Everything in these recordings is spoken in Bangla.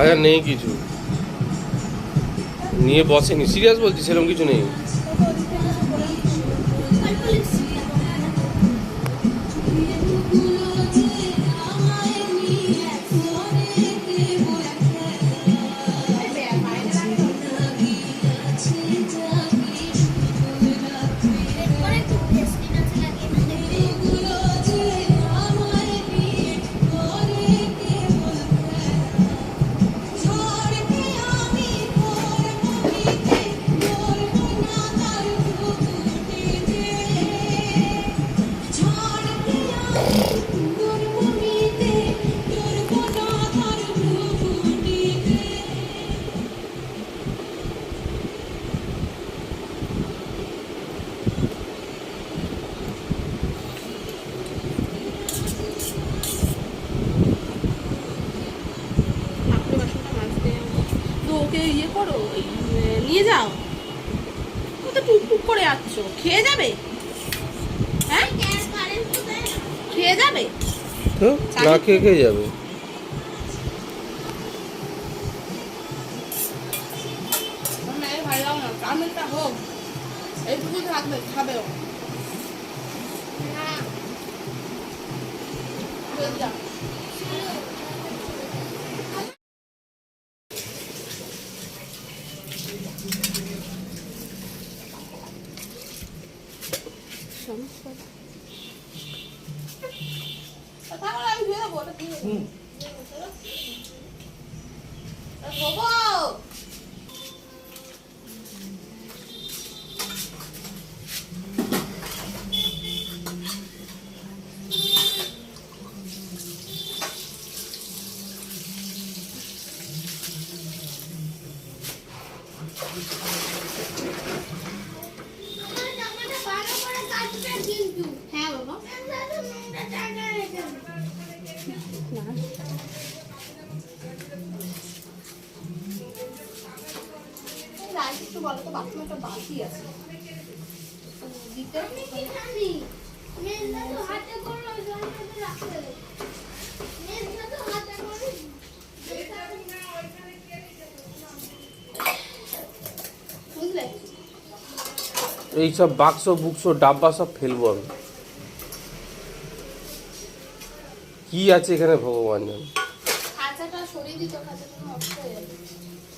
বাজার নেই কিছু। নিয়ে বসেনি। সিরিয়াস বলছি সেরকম কিছু নেই। না খেয়ে খেয়ে যাবে। তা ধোবো। একটু বলো তো বাথরুমে একটা আছে। এইসব বাক্স বুকস ডাব্বা সব ফেলব আমি। কি আছে এখানে ভগবান জানে? খাঁচাটা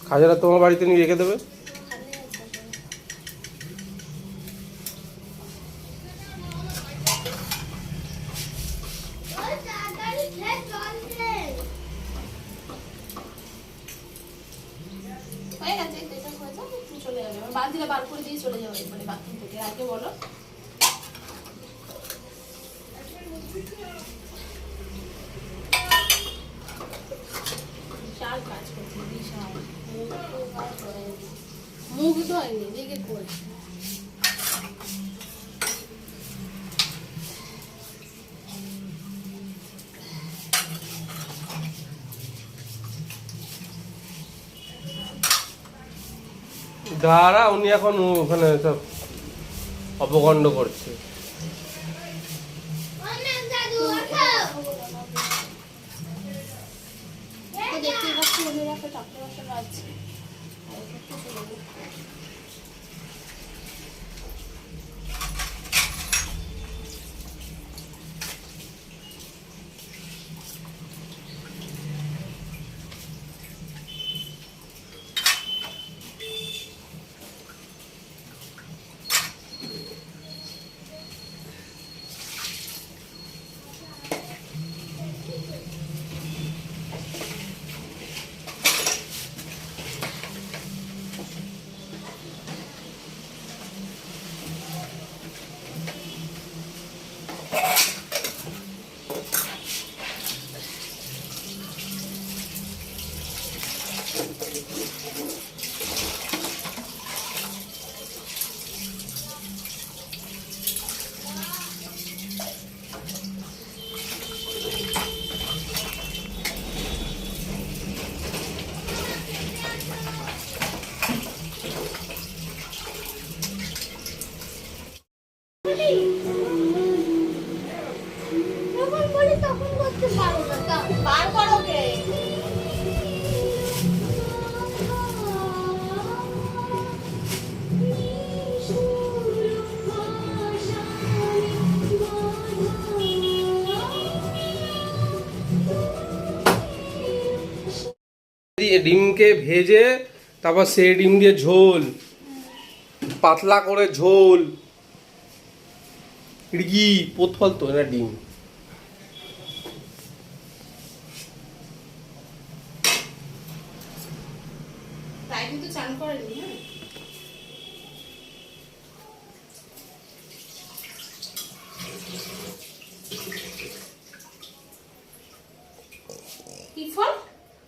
খাজারা তোমার বাড়িতে নিয়ে রেখে দেবে খালি আছে হয়ে গেছে এটা হয়ে যাবে তুমি চলে যাবে আমার বালতিটা বার করে দিয়ে চলে যাবে মানে বাথরুম থেকে। আগে বলো? দাঁড়া উনি এখন ওখানে সব অপকণ্ড করছে। দিয়ে ডিমকে ভেজে তারপর সেই ডিম দিয়ে ঝোল। পাতলা করে ঝোল। এটা কি পোতফল তো না ডিম। হ্যাঁ।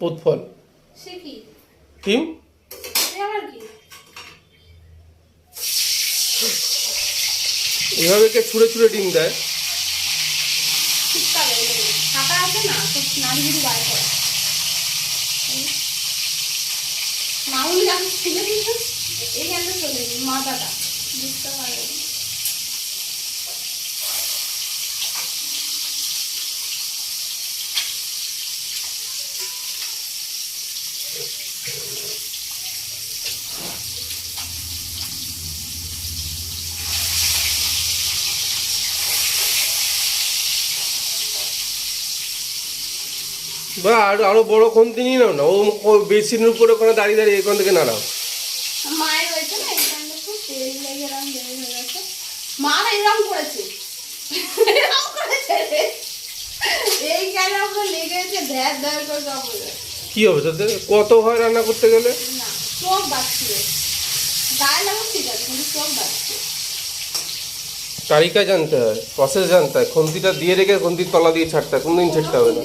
পোতফল কি? এভাবে কে? ছুঁড়ে ছুঁড়ে ডিম দেয়? যখন খুলে দিয়েছে এই গেলে চলে গেছে, মাথাটা বুঝতে পারে বা আরও আরও বড় খুন্তি নিয়ে নাও না ও বেসিনের উপরে ওখানে দাঁড়িয়ে দাঁড়িয়ে এখান থেকে মায়ের না এখানটা খুব তেল লেগে এরম বের হয়ে গেছে মা না এরম করেছে। এরম করেছে এই কেন আমরা লেগেছে? ধ্যার ধ্যার করে সব কি হবে তাতে কত হয় রান্না করতে গেলে? না গায়ে ঠিক আছে কিন্তু তারিকা জানতে হয় প্রসেস জানতে হয়। খুন্তিটা দিয়ে রেখে খুন্তির তলা দিয়ে ছাড়তে হয় কোনদিন ছাড়তে হবে না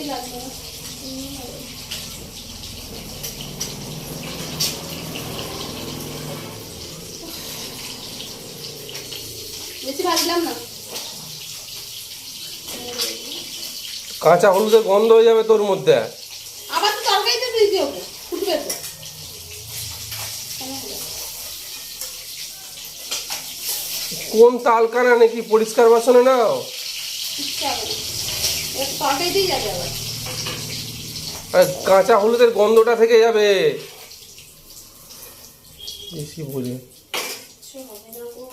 বেশি ভাজলাম না কাঁচা হলুদের গন্ধ হয়ে যাবে তোর মধ্যে। আবার তো তরকারিতে ফ্রিজে ওকে ফুটবে তো। কোন তালকানা নাকি পরিষ্কার বাসনে নাও? কাঁচা হলুদের গন্ধটা থেকে যাবে। বেশি কিছু হবে না গো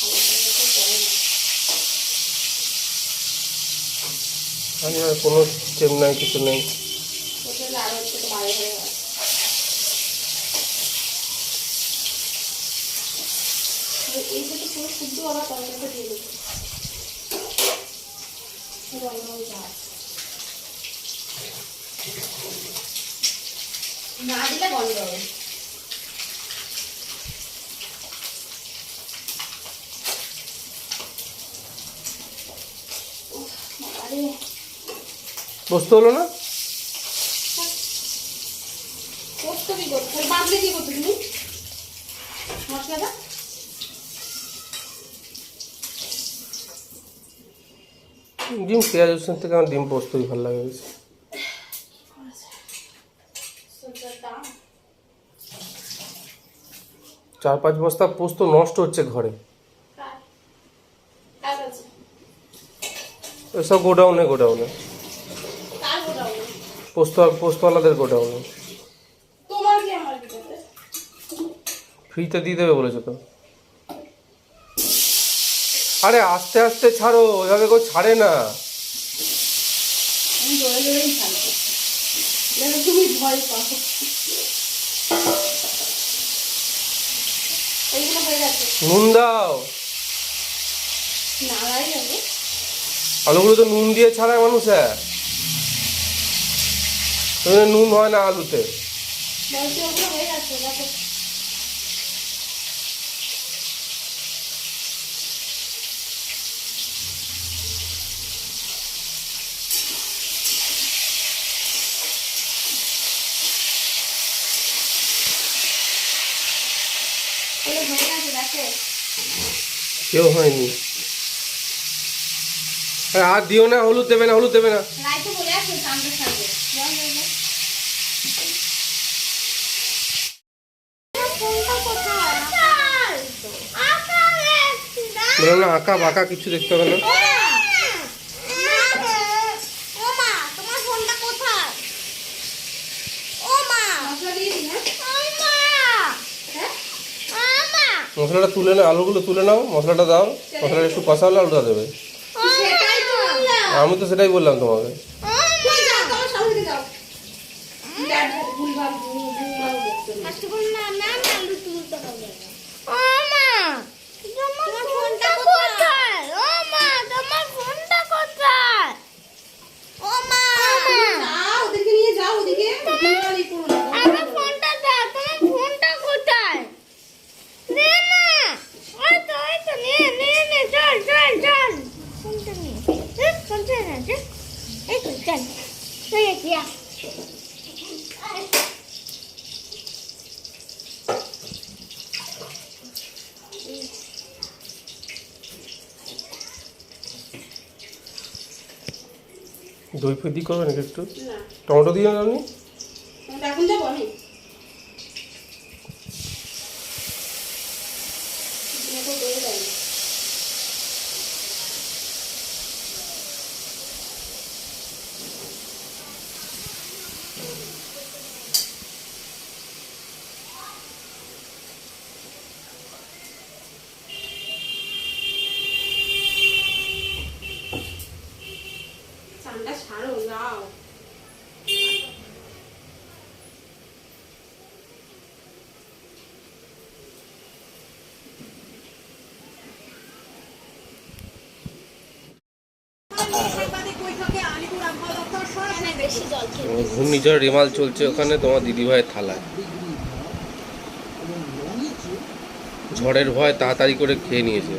ভালো ভালো তো করে না। আমি কোনো স্টেপ নাই কিছু নেই। হোটেল আরও একটু তো বাইরে হয়ে গেছে এই যে তো পুরো শুদ্ধ আবার তরকারিটা দিয়ে দেবো রঙ রঙ গাছ না দিলে বন্ধ হবে উফ, বাবারে বুঝতে হলো না? ডিম পেঁয়াজ রসুন থেকে আমার ডিম পোস্তই ভালো লাগে বেশি। চার পাঁচ বস্তা পোস্ত নষ্ট হচ্ছে ঘরে। কার কার সব গোডাউনে গোডাউনে। পোস্ত পোস্তওয়ালাদের গোডাউনে তোমার কি আমার কি করবে ফ্রিতে দিয়ে দেবে বলেছে তো। আরে আস্তে আস্তে ছাড়ো ওইভাবে কেউ ছাড়ে না। নুন দাও। আলুগুলো তো নুন দিয়ে ছাড়ায় মানুষ। হ্যাঁ নুন হয় না আলুতে? কেউ হয়নি। আর দিও না, হলুদ দেবে না, হলুদ দেবে না। বললাম না আঁকা বাঁকা কিছু দেখতে হবে না। মশলাটা তুলে নাও আলুগুলো তুলে নাও মশলাটা দাও মশলাটা একটু কষা হলে আলুটা দেবে। আমি তো সেটাই বললাম তোমাকে। দিয়ে করবেন একটু? টমেটো দিয়ে আপনি তুমি তো এখন যাব আমি তোমাকে বলে দেয় না। চানটা সারো যাও বেশি জল খেয়ে ঘূর্ণিঝড় রেমাল চলছে ওখানে, তোমার দিদিভাইয়ের থালায়। ঝড়ের ভয় তাড়াতাড়ি করে খেয়ে নিয়েছে।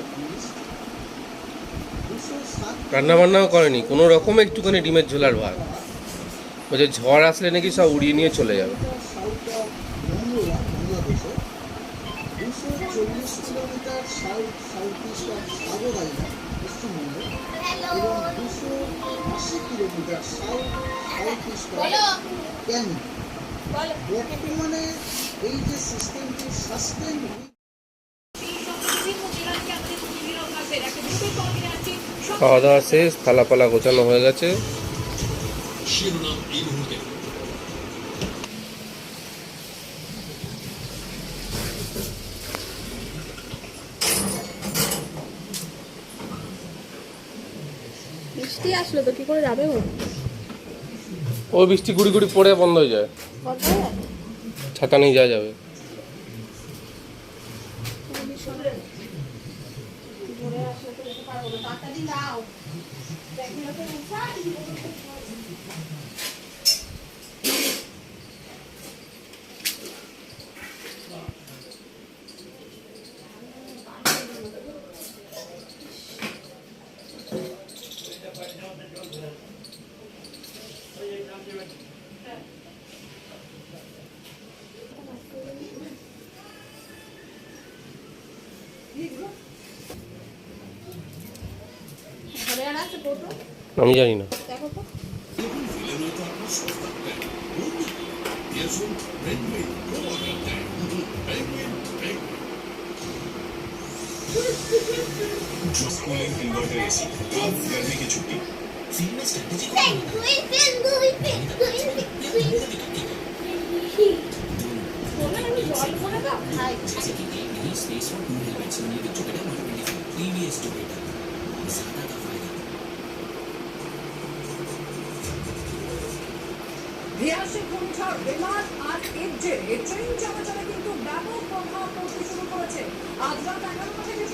রান্না বান্নাও করেনি, কোনো রকম একটুখানি ডিমের ঝোলার ভাত। বলছে ঝড় আসলে নাকি সব উড়িয়ে নিয়ে চলে যাবে। খাওয়া দাওয়া শেষ থালা পালা গোছানো হয়ে গেছে। শিরোনাম এই মুহূর্তে। বৃষ্টি আসলো তো কি করে যাবে ও? ও বৃষ্টি গুড়ি গুড়ি পড়ে বন্ধ হয়ে যায়? ছাতা নিয়ে যাওয়া যাবে। আসলে তো পারব না। আমি জানি না। দেখো তো कूलिंग इन्वर्टर एसी गर्मी की छुट्टी फिल्म में स्ट्रेटेजी বলবেন আমি জল করে দাও খাই ভিয়াসে ঘূর্ণিঝড় রেমাল আর এর জেরে ট্রেন চলাচলে কিন্তু ব্যাপক প্রভাব পড়তে শুরু করেছে আজ রাত এগারোটা থেকে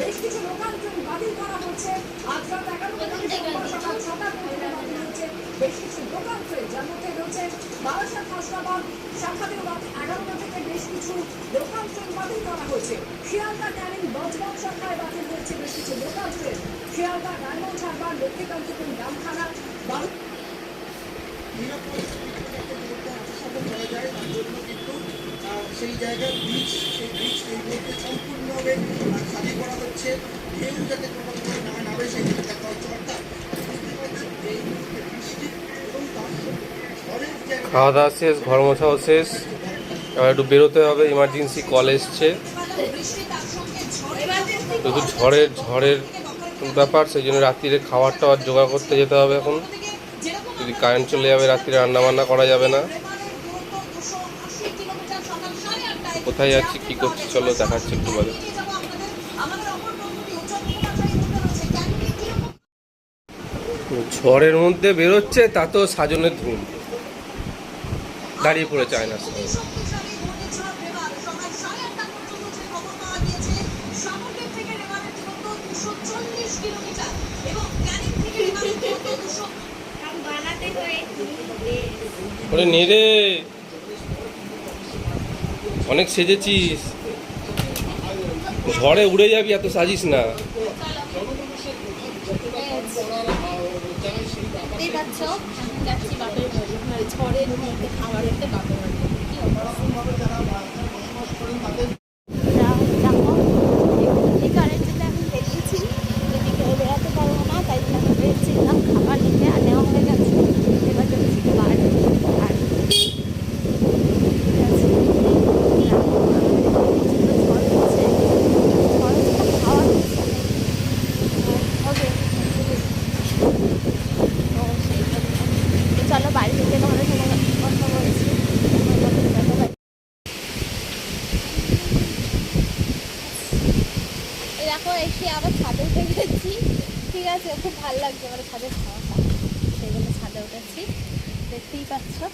বেশ কিছু লোকাল ট্রেন বাতিল করা হচ্ছে আজ রাত এগারোটা থেকে সোমবার সকাল ছটা পর্যন্ত বাতিল হচ্ছে বেশ কিছু লোকাল ট্রেন যার মধ্যে রয়েছে বারাসাত হাসনাবাদ শাখাতেও রাত এগারোটা থেকে বেশ কিছু লোকাল ট্রেন বাতিল করা হয়েছে শিয়ালদা বজবজ শাখায় বাতিল হচ্ছে বেশ কিছু লোকাল ট্রেন শিয়ালদা লক্ষ্মীকান্তপুর সেই জায়গার বীজ সেই মুহূর্তে সম্পূর্ণভাবে খালি করা হচ্ছে ঢেউ যাতে না নামে সেই বৃষ্টি এবং তার খাওয়া দাওয়া শেষ, ঘর মোছাও শেষ। এবার একটু বেরোতে হবে ইমার্জেন্সি কল এসছে। যেহেতু ঝড়ের ঝড়ের ব্যাপার, সেই জন্য রাত্রিরে খাবার টাবার জোগাড় করতে যেতে হবে এখন। যদি কারেন্ট চলে যাবে, রাত্রিরে রান্না বান্না করা যাবে না। কোথায় যাচ্ছি, কী করছি, চলো দেখাচ্ছি একটু বাদে ঝড়ের মধ্যে বেরোচ্ছে, তা তো সাজনের ধুম। দাঁড়িয়ে পড়েছে আয়নার সামনে বানাতে হয় ওরে নে রে। অনেক সেজেছিস। ঝড়ে উড়ে যাবি এত সাজিস না। মানে ঝড়ের কারেন্টটা এখন বেরিয়েছি এদিকে বেরোতে পারব না তাই জন্য বেরিয়েছিলাম খাবার নিতে খেয়ে আবার ছাদে উঠে গেছি ঠিক আছে খুব ভালো লাগছে আমার ছাদের খাওয়াটা সেই জন্য ছাদে উঠেছি দেখতেই পাচ্ছ খালি পায় কেন সব পরিষ্কারই আছে সব পরিষ্কার। দেখতেই পাচ্ছ আর আজকে সানডে ছুটি ছুটির দিন তো খুব মজা তো সেই জন্য আমার খাওয়া দাওয়া কমপ্লিট হয়ে গেছে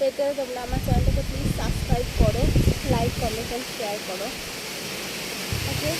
পেতে তোমরা আমার চ্যানেলটাকে প্লিজ সাবস্ক্রাইব করো লাইক কমেন্ট অ্যান্ড শেয়ার করো। ওকে